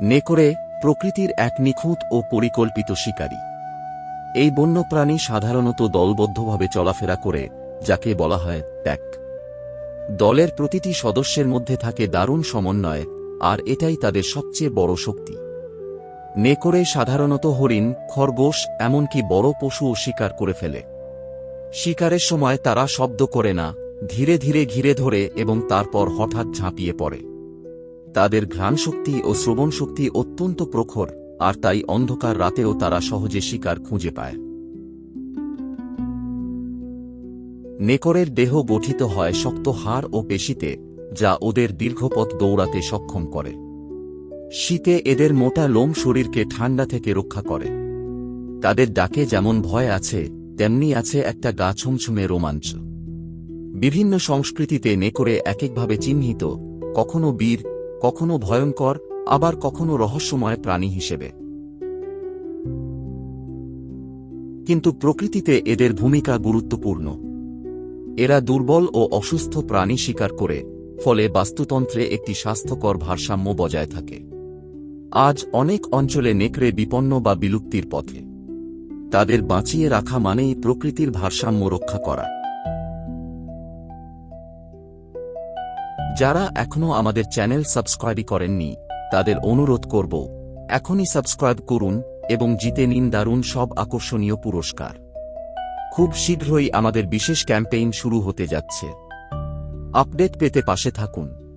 নেকড়ে প্রকৃতির এক নিখুঁত ও পরিকল্পিত শিকারী। এই বন্যপ্রাণী সাধারণত দলবদ্ধভাবে চলাফেরা করে, যাকে বলা হয় প্যাক দলের প্রতিটি সদস্যের মধ্যে থাকে দারুণ সমন্বয়, আর এটাই তাদের সবচেয়ে বড় শক্তি। নেকড়ে সাধারণত হরিণ, খরগোশ, এমনকি বড় পশুও শিকার করে ফেলে। শিকারের সময় তারা শব্দ করে না, ধীরে ধীরে ঘিরে ধরে এবং তারপর হঠাৎ ঝাঁপিয়ে পড়ে। তাদের ঘ্রাণশক্তি ও শ্রবণশক্তি অত্যন্ত প্রখর, আর তাই অন্ধকার রাতেও তারা সহজে শিকার খুঁজে পায়। নেকরের দেহ গঠিত হয় শক্ত হাড় ও পেশিতে, যা ওদের দীর্ঘপথ দৌড়াতে সক্ষম করে। শীতে এদের মোটা লোম শরীরকে ঠান্ডা থেকে রক্ষা করে। তাদের ডাকে যেমন ভয় আছে, তেমনি আছে একটা গা ছমছমে রোমাঞ্চ। বিভিন্ন সংস্কৃতিতে নেকড়ে এককভাবে চিহ্নিত, কখনো বীর কখনো ভয়ঙ্কর, আবার কখনো রহস্যময় প্রাণী হিসেবে। কিন্তু প্রকৃতিতে এদের ভূমিকা গুরুত্বপূর্ণ। এরা দুর্বল ও অসুস্থ প্রাণী শিকার করে, ফলে বাস্তুতন্ত্রে একটি স্বাস্থ্যকর ভারসাম্য বজায় থাকে। আজ অনেক অঞ্চলে নেকড়ে বিপন্ন বা বিলুপ্তির পথে। তাদের বাঁচিয়ে রাখা মানেই প্রকৃতির ভারসাম্য রক্ষা করা। যারা এখনও আমাদের চ্যানেল সাবস্ক্রাইব করেননি, তাদের অনুরোধ করব, এখনই সাবস্ক্রাইব করুন এবং জিতে নিন দারুণ সব আকর্ষণীয় পুরস্কার। খুব শীঘ্রই আমাদের বিশেষ ক্যাম্পেইন শুরু হতে যাচ্ছে। আপডেট পেতে পাশে থাকুন।